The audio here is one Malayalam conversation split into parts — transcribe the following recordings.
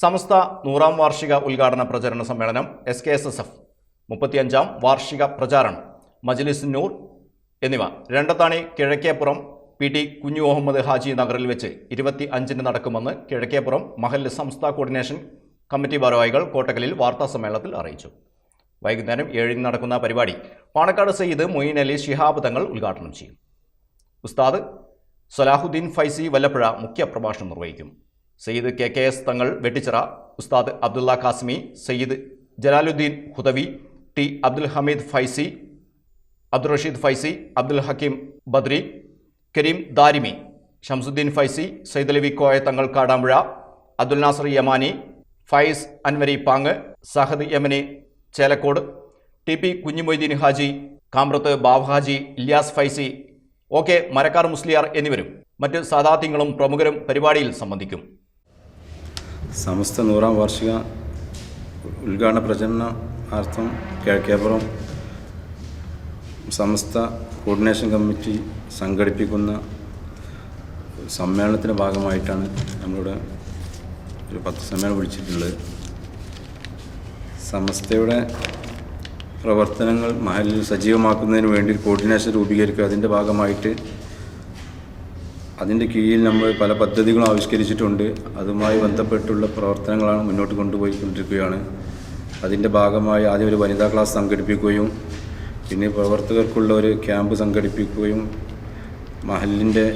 സമസ്ത നൂറാം വാർഷിക ഉദ്ഘാടന പ്രചരണ സമ്മേളനം S K S S F മുപ്പത്തിയഞ്ചാം വാർഷിക പ്രചാരണം മജ്ലിസ് നൂർ എന്നിവ. രണ്ടത്താണി കിഴക്കേപ്പുറം പി ടി കുഞ്ഞു മുഹമ്മദ് ഹാജി നഗറിൽ വെച്ച് ഇരുപത്തി അഞ്ചിന് നടക്കുമെന്ന് കിഴക്കേപ്പുറം മഹല്ല് സംസ്ഥ കോർഡിനേഷൻ കമ്മിറ്റി ഭാരവാഹികൾ കോട്ടക്കലിൽ വാർത്താ സമ്മേളനത്തിൽ അറിയിച്ചു. വൈകുന്നേരം ഏഴിന് നടക്കുന്ന പരിപാടി പാണക്കാട് സയ്യിദ് മൊയ്ൻ അലി ശിഹാബ് തങ്ങൾ ഉദ്ഘാടനം ചെയ്യും. ഉസ്താദ് സലാഹുദ്ദീൻ ഫൈസി വല്ലപ്പുഴ മുഖ്യപ്രഭാഷണം നിർവഹിക്കും. Sayyid K K S Thangal Vettichira Ustad Abdulla Kasmi Sayyid Jalaluddin Hudawi T Abdul Hameed Faizy Abdul Rasheed Faizy Abdul Hakeem Badri Kareem Darimi Shamsuddin Faizy Saidalavi Koya Thangal Kadampuzha Abdul Nasar Yamani Faiz Anwari Pang Sahad Yamani Chelakkode T P Kunhumoideen Haji Kamrath Bavahaji Ilyas Faizy O K Marakkar Musliyar എന്നിവരും മറ്റ് സാദാത്യങ്ങളും പ്രമുഖരും പരിപാടിയിൽ സംബന്ധിക്കും. സമസ്ത നൂറാം വാർഷിക ഉദ്ഘാടന പ്രചരണാർത്ഥം കിഴക്കേപ്പുറം സമസ്ത കോർഡിനേഷൻ കമ്മിറ്റി സംഘടിപ്പിക്കുന്ന സമ്മേളനത്തിന്റെ ഭാഗമായിട്ടാണ് നമ്മളിവിടെ ഒരു പത്ത് സമ്മേളനം വിളിച്ചിട്ടുള്ളത്. സമസ്തയുടെ പ്രവർത്തനങ്ങൾ മഹലിൽ സജീവമാക്കുന്നതിന് വേണ്ടി കോർഡിനേഷൻ രൂപീകരിക്കുക അതിന്റെ ഭാഗമായിട്ട് അതിന്റെ കീഴിൽ നമ്മൾ പല പദ്ധതികളും ആവിഷ്കരിച്ചിട്ടുണ്ട്. അതുമായി ബന്ധപ്പെട്ടുള്ള പ്രവർത്തനങ്ങളാണ് മുന്നോട്ട് കൊണ്ടുപോയിക്കൊണ്ടിരിക്കുകയാണ്. അതിന്റെ ഭാഗമായി ആദ്യം ഒരു വനിതാ ക്ലാസ് സംഘടിപ്പിക്കുകയും പിന്നെ പ്രവർത്തകർക്കുള്ള ഒരു ക്യാമ്പ് സംഘടിപ്പിക്കുകയും മഹലിന്റെ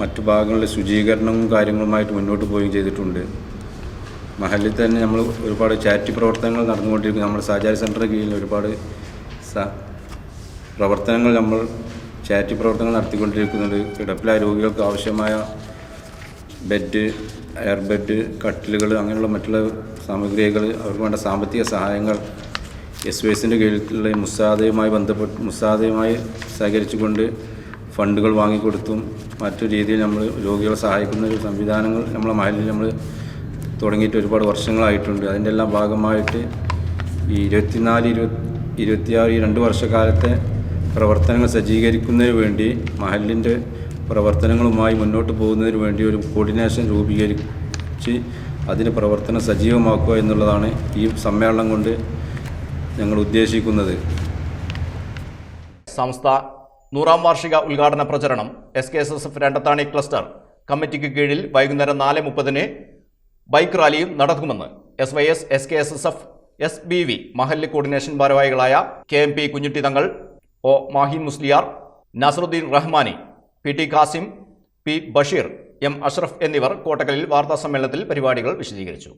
മറ്റു ഭാഗങ്ങളിലെ ശുചീകരണവും കാര്യങ്ങളുമായിട്ട് മുന്നോട്ട് പോവുകയും ചെയ്തിട്ടുണ്ട്. മഹലിൽ തന്നെ നമ്മൾ ഒരുപാട് ചാരിറ്റി പ്രവർത്തനങ്ങൾ നടന്നുകൊണ്ടിരിക്കുന്നു. നമ്മുടെ സാചാര സെന്ററിന് കീഴിൽ ഒരുപാട് പ്രവർത്തനങ്ങൾ നമ്മൾ ചാരിറ്റി പ്രവർത്തനങ്ങൾ നടത്തിക്കൊണ്ടിരിക്കുന്നുണ്ട് കിടപ്പിലായ രോഗികൾക്ക് ആവശ്യമായ ബെഡ് എയർ ബെഡ് കട്ടിലുകൾ അങ്ങനെയുള്ള മറ്റുള്ള സാമഗ്രികൾ അവർക്ക് വേണ്ട സാമ്പത്തിക സഹായങ്ങൾ എസ് വി എസിന്റെ കീഴിലുള്ള മുസാദയുമായി ബന്ധപ്പെട്ട് മുസാദയുമായി സഹകരിച്ചുകൊണ്ട് ഫണ്ടുകൾ വാങ്ങിക്കൊടുത്തും മറ്റു രീതിയിൽ നമ്മൾ രോഗികളെ സഹായിക്കുന്ന ഒരു സംവിധാനങ്ങൾ നമ്മളെ മഹലിൽ നമ്മൾ തുടങ്ങിയിട്ട് ഒരുപാട് വർഷങ്ങളായിട്ടുണ്ട്. അതിന്റെ എല്ലാം ഭാഗമായിട്ട് ഈ ഇരുപത്തിനാല് ഇരുപത്തി ഇരുപത്തിയാറ് ഈ രണ്ട് വർഷക്കാലത്തെ പ്രവർത്തനങ്ങൾ സജ്ജീകരിക്കുന്നതിന് വേണ്ടി മഹലിന്റെ പ്രവർത്തനങ്ങളുമായി മുന്നോട്ട് പോകുന്നതിന് വേണ്ടി ഒരു കോർഡിനേഷൻ രൂപീകരിച്ച് അതിന് പ്രവർത്തനം സജീവമാക്കുക എന്നുള്ളതാണ് ഈ സമ്മേളനം കൊണ്ട് ഞങ്ങൾ ഉദ്ദേശിക്കുന്നത്. സംസ്ഥ നൂറാം വാർഷിക ഉദ്ഘാടന പ്രചരണം S K S S F Randathani cluster കമ്മിറ്റിക്ക് കീഴിൽ വൈകുന്നേരം നാല് മുപ്പതിന് ബൈക്ക് റാലിയും നടക്കുമെന്ന് S Y S S K S S F S B V മഹല്ല് കോർഡിനേഷൻ ഭാരവാഹികളായ K M P Kunhutty Thangal O Mahin Musliyar Nasaruddin Rahmani P T Khasim P Basheer M Ashraf എന്നിവർ കോട്ടക്കലിൽ വാർത്താസമ്മേളനത്തിൽ പരിപാടികൾ വിശദീകരിച്ചു.